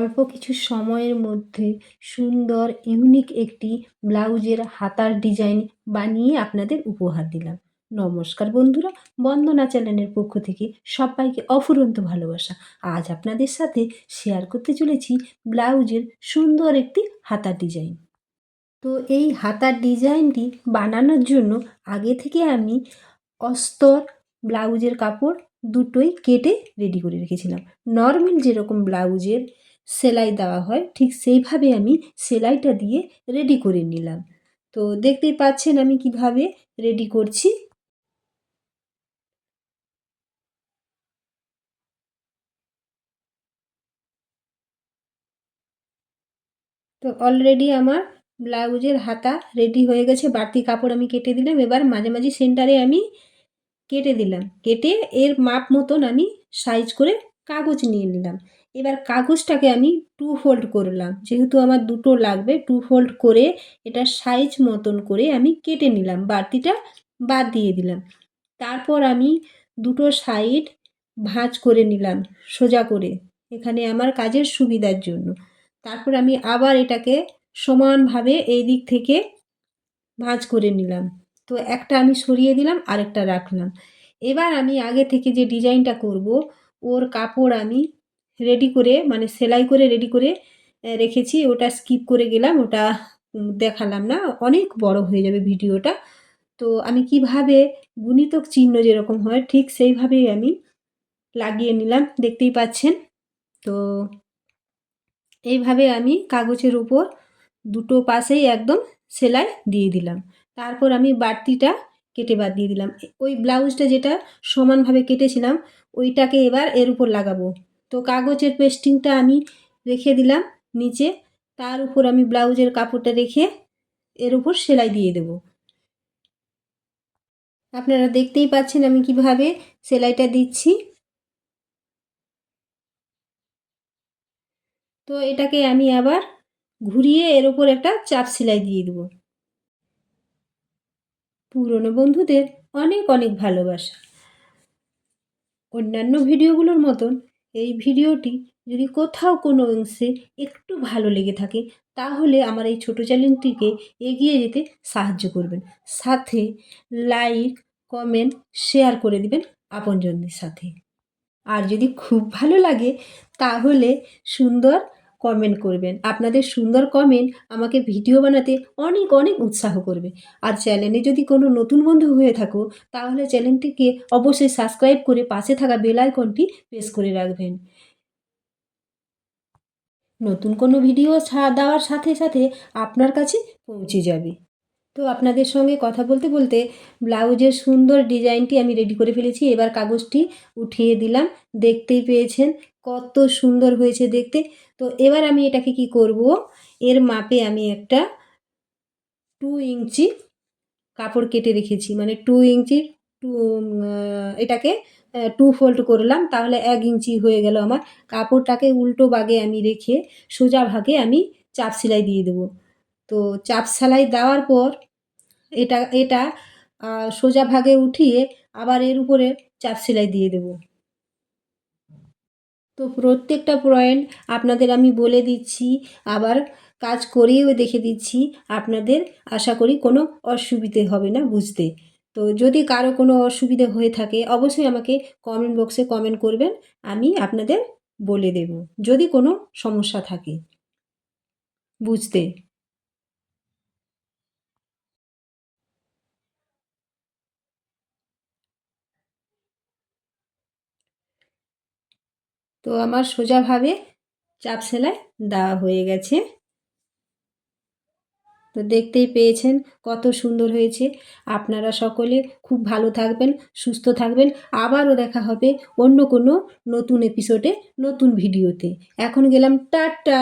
অল্প কিছু সময়ের মধ্যে সুন্দর ইউনিক একটি ব্লাউজের হাতার ডিজাইন বানিয়ে আপনাদের উপহার দিলাম। নমস্কার বন্ধুরা, বন্দনা চ্যানেলের পক্ষ থেকে সবাইকে অফুরন্ত ভালোবাসা। আজ আপনাদের সাথে শেয়ার করতে চলেছি ব্লাউজের সুন্দর একটি হাতার ডিজাইন তো এই হাতার ডিজাইনটি বানানোর জন্য আগে থেকে আমি অস্তর ব্লাউজের কাপড় দুটোই কেটে রেডি করে রেখেছিলাম। নর্মাল যেরকম ব্লাউজের সেলাই দেওয়া হয়, ঠিক সেইভাবে আমি সেলাইটা দিয়ে রেডি করে নিলাম। তো দেখতেই পাচ্ছেন আমি কীভাবে রেডি করছি। তো অলরেডি আমার ব্লাউজের হাতা রেডি হয়ে গেছে, বাড়তি কাপড় আমি কেটে দিলাম। এবার মাঝে মাঝে সেন্টারে আমি কেটে দিলাম। কেটে এর মাপ মতন আমি সাইজ করে কাগজ নিয়ে নিলাম। এবার কাগজটাকে আমি টু ফোল্ড করলাম। যেহেতু আমার দুটো লাগবে টু ফোল্ড করে এটা সাইজ মতন করে আমি কেটে নিলাম, বাড়তিটা বাদ দিয়ে দিলাম। তারপর আমি দুটো সাইড ভাঁজ করে নিলাম সোজা করে, এখানে আমার কাজের সুবিধার জন্য। তারপর আমি আবার এটাকে সমানভাবে এই দিক থেকে ভাঁজ করে নিলাম। তো একটা আমি সরিয়ে দিলাম, আরেকটা রাখলাম। এবার আমি আগে থেকে যে ডিজাইনটা করব, ওর কাপড় আমি রেডি করে মানে সেলাই করে রেডি করে রেখেছি। ওটা স্কিপ করে গেলাম, ওটা দেখালাম না। অনেক বড় হয়ে যাবে ভিডিওটা। তো আমি কীভাবে গুণিতক চিহ্ন যেরকম হয়, ঠিক সেইভাবেই আমি লাগিয়ে নিলাম, দেখতেই পাচ্ছেন। তো এইভাবে আমি কাগজের উপর দুটো পাশেই একদম সেলাই দিয়ে দিলাম। তারপর আমি বাড়তিটা কেটে বাদ দিয়ে দিলাম। ওই ব্লাউজটা যেটা সমানভাবে কেটেছিলাম, ওইটাকে এবার এর উপর লাগাবো। তো কাগজের পেস্টিংটা আমি রেখে দিলাম নিচে। তার উপর আমি ব্লাউজের কাপড়টা রেখে এর উপর সেলাই দিয়ে দেব। আপনারা দেখতেই পাচ্ছেন আমি কীভাবে সেলাইটা দিচ্ছি। তো এটাকে আমি আবার ঘুরিয়ে এর ওপর একটা চাপ সেলাই দিয়ে দেবো। পুরনো বন্ধুদের অনেক অনেক ভালোবাসা। অন্যান্য ভিডিওগুলোর মতন এই ভিডিওটি যদি কোথাও কোনো অংশে একটু ভালো লেগে থাকে, তাহলে আমার এই ছোটো চ্যানেলটিকে এগিয়ে যেতে সাহায্য করবেন। সাথে লাইক, কমেন্ট, শেয়ার করে দিবেন আপনজনদের সাথে। আর যদি খুব ভালো লাগে, তাহলে সুন্দর কমেন্ট করবেন। আপনাদের সুন্দর কমেন্ট আমাকে ভিডিও বানাতে অনেক অনেক উৎসাহ করবে। আর চ্যানেলে যদি কোনো নতুন বন্ধু হয়ে থাকো, তাহলে চ্যানেলটিকে অবশ্যই সাবস্ক্রাইব করে পাশে থাকা বেল আইকনটি প্রেস করে রাখবেন। নতুন কোনো ভিডিও দেওয়ার সাথে সাথে আপনার কাছে পৌঁছে যাবে। তো আপনাদের সঙ্গে কথা বলতে বলতে ব্লাউজের সুন্দর ডিজাইনটি আমি রেডি করে ফেলেছি। এবার কাগজটি উঠিয়ে দিলাম। দেখতেই পেয়েছেন কত সুন্দর হয়েছে দেখতে। তো এবার আমি এটাকে কি করব? এর মাপে আমি একটা টু ইঞ্চি কাপড় কেটে রেখেছি। মানে টু ইঞ্চি টু এটাকে টু ফোল্ড করলাম। তাহলে এক ইঞ্চি হয়ে গেল আমার। কাপড়টাকে উল্টো বাগে আমি রেখে সোজা ভাগে আমি চাপ সেলাই দিয়ে দেবো। তো চাপ সেলাই দেওয়ার পর এটা এটা সোজা ভাগে উঠিয়ে আবার এর উপরে চাপ সেলাই দিয়ে দেবো। তো প্রত্যেকটা পয়েন্ট আপনাদের আমি বলে দিচ্ছি, আবার কাজ করেও দেখে দিচ্ছি, আপনাদের আশা করি কোনো অসুবিধে হবে না বুঝতে। তো যদি কারও কোনো অসুবিধে হয়ে থাকে, অবশ্যই আমাকে কমেন্ট বক্সে কমেন্ট করবেন, আমি আপনাদের বলে দেব, যদি কোনো সমস্যা থাকে। বুঝতে। তো আমার সোজাভাবে চাপ সেলাই দেওয়া হয়ে গেছে। তো দেখতেই পেয়েছেন কত সুন্দর হয়েছে। আপনারা সকলে খুব ভালো থাকবেন, সুস্থ থাকবেন। আবারও দেখা হবে অন্য কোনো নতুন এপিসোডে নতুন ভিডিওতে এখন গেলাম টাটা!